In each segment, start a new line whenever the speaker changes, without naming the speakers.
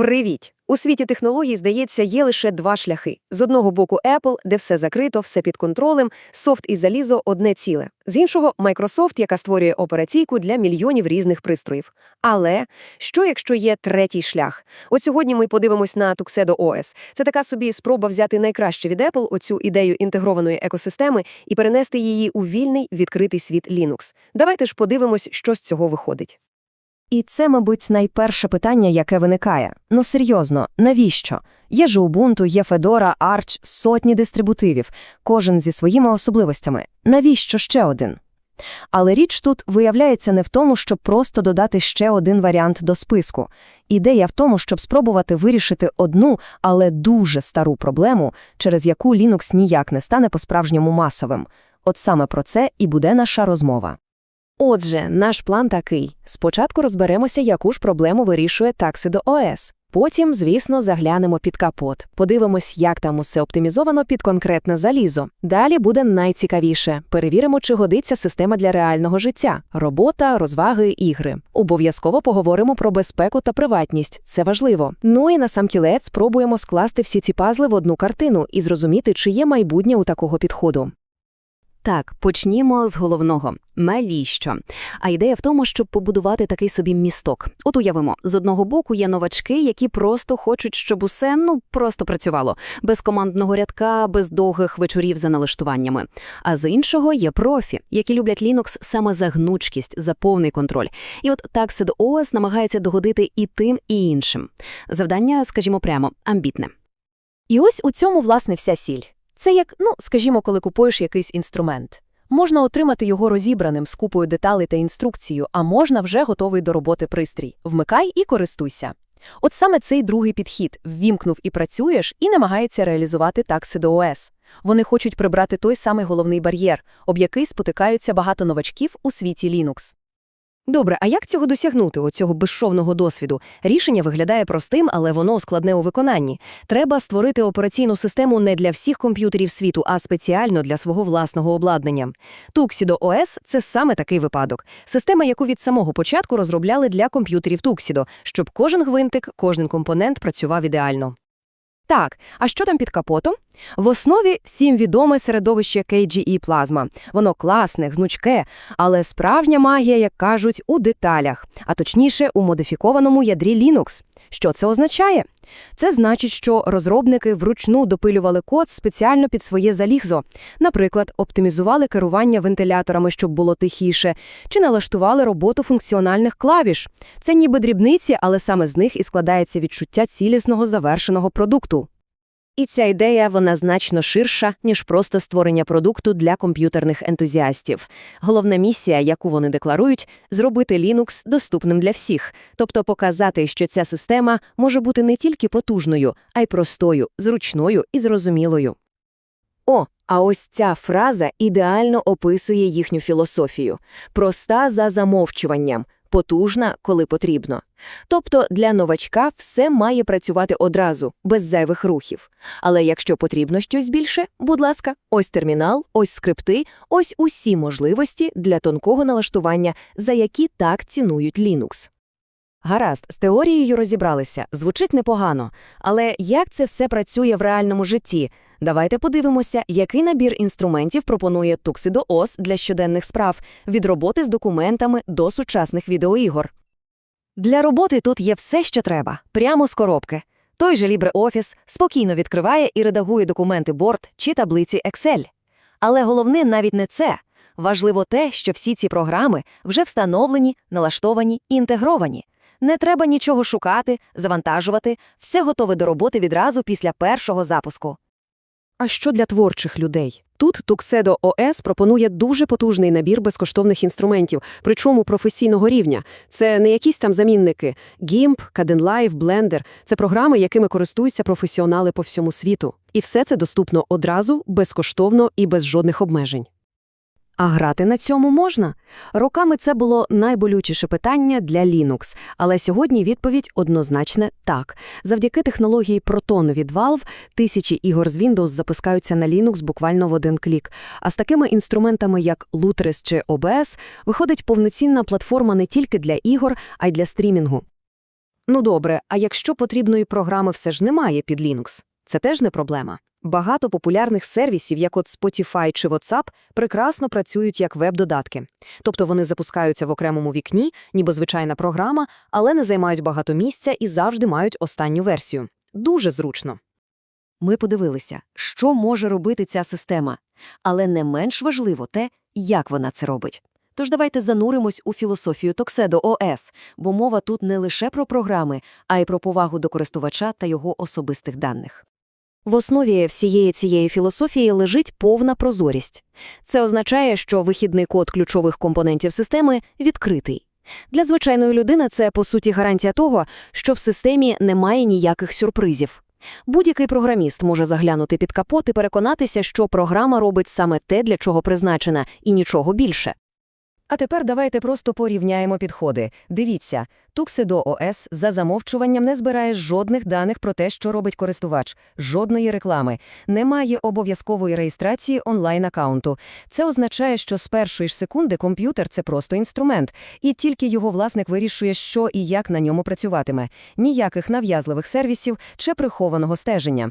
Привіт! У світі технологій, здається, є лише два шляхи. З одного боку Apple, де все закрито, все під контролем, софт і залізо – одне ціле. З іншого – Microsoft, яка створює операційку для мільйонів різних пристроїв. Але що, якщо є третій шлях? От сьогодні ми подивимось на Tuxedo OS. Це така собі спроба взяти найкраще від Apple, оцю ідею інтегрованої екосистеми, і перенести її у вільний, відкритий світ Linux. Давайте ж подивимось, що з цього виходить.
І це, мабуть, найперше питання, яке виникає. Ну серйозно, навіщо? Є ж Ubuntu, є Fedora, Arch, сотні дистрибутивів, кожен зі своїми особливостями. Навіщо ще один? Але річ тут виявляється не в тому, щоб просто додати ще один варіант до списку. Ідея в тому, щоб спробувати вирішити одну, але дуже стару проблему, через яку Linux ніяк не стане по-справжньому масовим. От саме про це і буде наша розмова. Отже, наш план такий. Спочатку розберемося, яку ж проблему вирішує Tuxedo OS. Потім, звісно, заглянемо під капот, подивимось, як там усе оптимізовано під конкретне залізо. Далі буде найцікавіше. Перевіримо, чи годиться система для реального життя, робота, розваги, ігри. Обов'язково поговоримо про безпеку та приватність. Це важливо. Ну і насамкілець спробуємо скласти всі ці пазли в одну картину і зрозуміти, чи є майбутнє у такого підходу. Так, почнімо з головного навіщо? А ідея в тому, щоб побудувати такий собі місток. От уявимо, з одного боку є новачки, які просто хочуть, щоб усе ну просто працювало, без командного рядка, без довгих вечорів за налаштуваннями. А з іншого є профі, які люблять Linux саме за гнучкість, за повний контроль. І от Tuxedo OS намагається догодити і тим, і іншим. Завдання, скажімо прямо, амбітне.
І ось у цьому, власне, вся сіль. Це як, ну, скажімо, коли купуєш якийсь інструмент. Можна отримати його розібраним з купою деталей та інструкцією, а можна вже готовий до роботи пристрій. Вмикай і користуйся. От саме цей другий підхід ввімкнув і працюєш, і намагається реалізувати Tuxedo OS. Вони хочуть прибрати той самий головний бар'єр, об який спотикаються багато новачків у світі Linux.
Добре, а як цього досягнути, оцього безшовного досвіду? Рішення виглядає простим, але воно складне у виконанні. Треба створити операційну систему не для всіх комп'ютерів світу, а спеціально для свого власного обладнання. Tuxedo OS – це саме такий випадок. Система, яку від самого початку розробляли для комп'ютерів Tuxedo, щоб кожен гвинтик, кожен компонент працював ідеально.
Так, а що там під капотом? В основі всім відоме середовище KGE плазма. Воно класне, гнучке, але справжня магія, як кажуть, у деталях, а точніше у модифікованому ядрі Linux. Що це означає? Це значить, що розробники вручну допилювали код спеціально під своє залігзо. Наприклад, оптимізували керування вентиляторами, щоб було тихіше, чи налаштували роботу функціональних клавіш. Це ніби дрібниці, але саме з них і складається відчуття цілісного завершеного продукту.
І ця ідея, вона значно ширша, ніж просто створення продукту для комп'ютерних ентузіастів. Головна місія, яку вони декларують, зробити Linux доступним для всіх, тобто показати, що ця система може бути не тільки потужною, а й простою, зручною і зрозумілою. О, а ось ця фраза ідеально описує їхню філософію. Проста за замовчуванням, потужна, коли потрібно. Тобто для новачка все має працювати одразу, без зайвих рухів. Але якщо потрібно щось більше, будь ласка, ось термінал, ось скрипти, ось усі можливості для тонкого налаштування, за які так цінують Linux. Гаразд, з теорією розібралися, звучить непогано. Але як це все працює в реальному житті? Давайте подивимося, який набір інструментів пропонує Tuxedo OS для щоденних справ, від роботи з документами до сучасних відеоігор. Для роботи тут є все, що треба, прямо з коробки. Той же LibreOffice спокійно відкриває і редагує документи Word чи таблиці Excel. Але головне навіть не це. Важливо те, що всі ці програми вже встановлені, налаштовані і інтегровані. Не треба нічого шукати, завантажувати, все готове до роботи відразу після першого запуску.
А що для творчих людей? Тут Tuxedo OS пропонує дуже потужний набір безкоштовних інструментів, причому професійного рівня. Це не якісь там замінники. GIMP, CadenLive, Blender – це програми, якими користуються професіонали по всьому світу. І все це доступно одразу, безкоштовно і без жодних обмежень. А грати на цьому можна? Роками це було найболючіше питання для Linux, але сьогодні відповідь однозначне так. Завдяки технології Proton від Valve тисячі ігор з Windows запускаються на Linux буквально в один клік. А з такими інструментами, як Lutris чи OBS, виходить повноцінна платформа не тільки для ігор, а й для стрімінгу. Ну добре, а якщо потрібної програми все ж немає під Linux, це теж не проблема. Багато популярних сервісів, як от Spotify чи WhatsApp, прекрасно працюють як веб-додатки. Тобто вони запускаються в окремому вікні, ніби звичайна програма, але не займають багато місця і завжди мають останню версію. Дуже зручно.
Ми подивилися, що може робити ця система, але не менш важливо те, як вона це робить. Тож давайте зануримось у філософію Токседо ОС, бо мова тут не лише про програми, а й про повагу до користувача та його особистих даних. В основі всієї цієї філософії лежить повна прозорість. Це означає, що вихідний код ключових компонентів системи відкритий. Для звичайної людини це, по суті, гарантія того, що в системі немає ніяких сюрпризів. Будь-який програміст може заглянути під капот і переконатися, що програма робить саме те, для чого призначена, і нічого більше.
А тепер давайте просто порівняємо підходи. Дивіться, Tuxedo OS за замовчуванням не збирає жодних даних про те, що робить користувач, жодної реклами, немає обов'язкової реєстрації онлайн-аккаунту. Це означає, що з першої ж секунди комп'ютер – це просто інструмент, і тільки його власник вирішує, що і як на ньому працюватиме. Ніяких нав'язливих сервісів чи прихованого стеження.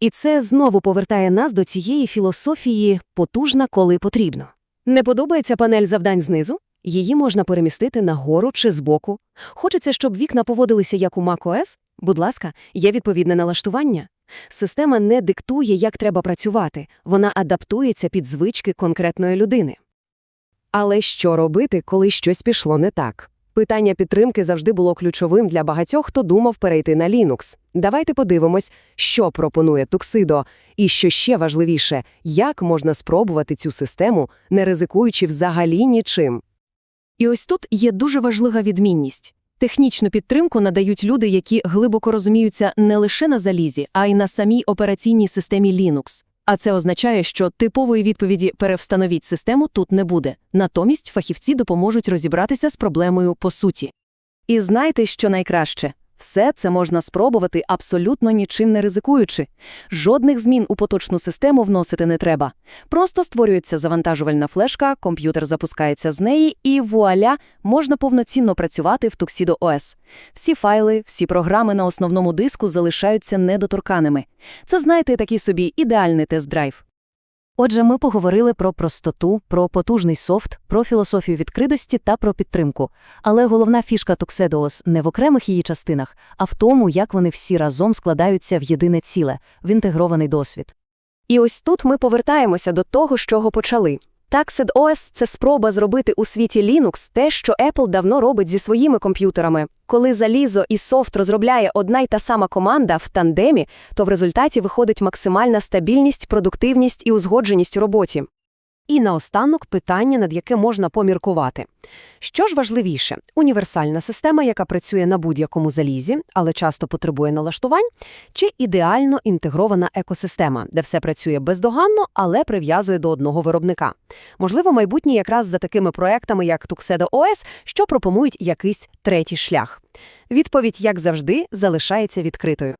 І це знову повертає нас до цієї філософії «потужна, коли потрібно». Не подобається панель завдань знизу? Її можна перемістити нагору чи збоку. Хочеться, щоб вікна поводилися як у macOS? Будь ласка, є відповідне налаштування. Система не диктує, як треба працювати, вона адаптується під звички конкретної людини. Але що робити, коли щось пішло не так? Питання підтримки завжди було ключовим для багатьох, хто думав перейти на Linux. Давайте подивимось, що пропонує Tuxedo, і що ще важливіше, як можна спробувати цю систему, не ризикуючи взагалі нічим. І ось тут є дуже важлива відмінність. Технічну підтримку надають люди, які глибоко розуміються не лише на залізі, а й на самій операційній системі Linux. А це означає, що типової відповіді «перевстановіть систему» тут не буде. Натомість фахівці допоможуть розібратися з проблемою по суті. І знайте, що найкраще. Все це можна спробувати абсолютно нічим не ризикуючи. Жодних змін у поточну систему вносити не треба. Просто створюється завантажувальна флешка, комп'ютер запускається з неї, і вуаля, можна повноцінно працювати в Tuxedo OS. Всі файли, всі програми на основному диску залишаються недоторканими. Це, знаєте, такий собі ідеальний тест-драйв.
Отже, ми поговорили про простоту, про потужний софт, про філософію відкритості та про підтримку. Але головна фішка Токседоос не в окремих її частинах, а в тому, як вони всі разом складаються в єдине ціле, в інтегрований досвід.
І ось тут ми повертаємося до того, з чого почали. Tuxedo OS – це спроба зробити у світі Linux те, що Apple давно робить зі своїми комп'ютерами. Коли залізо і софт розробляє одна й та сама команда в тандемі, то в результаті виходить максимальна стабільність, продуктивність і узгодженість у роботі. І наостанок питання, над яке можна поміркувати. Що ж важливіше, універсальна система, яка працює на будь-якому залізі, але часто потребує налаштувань, чи ідеально інтегрована екосистема, де все працює бездоганно, але прив'язує до одного виробника. Можливо, майбутнє якраз за такими проектами, як Tuxedo OS, що пропонують якийсь третій шлях. Відповідь, як завжди, залишається відкритою.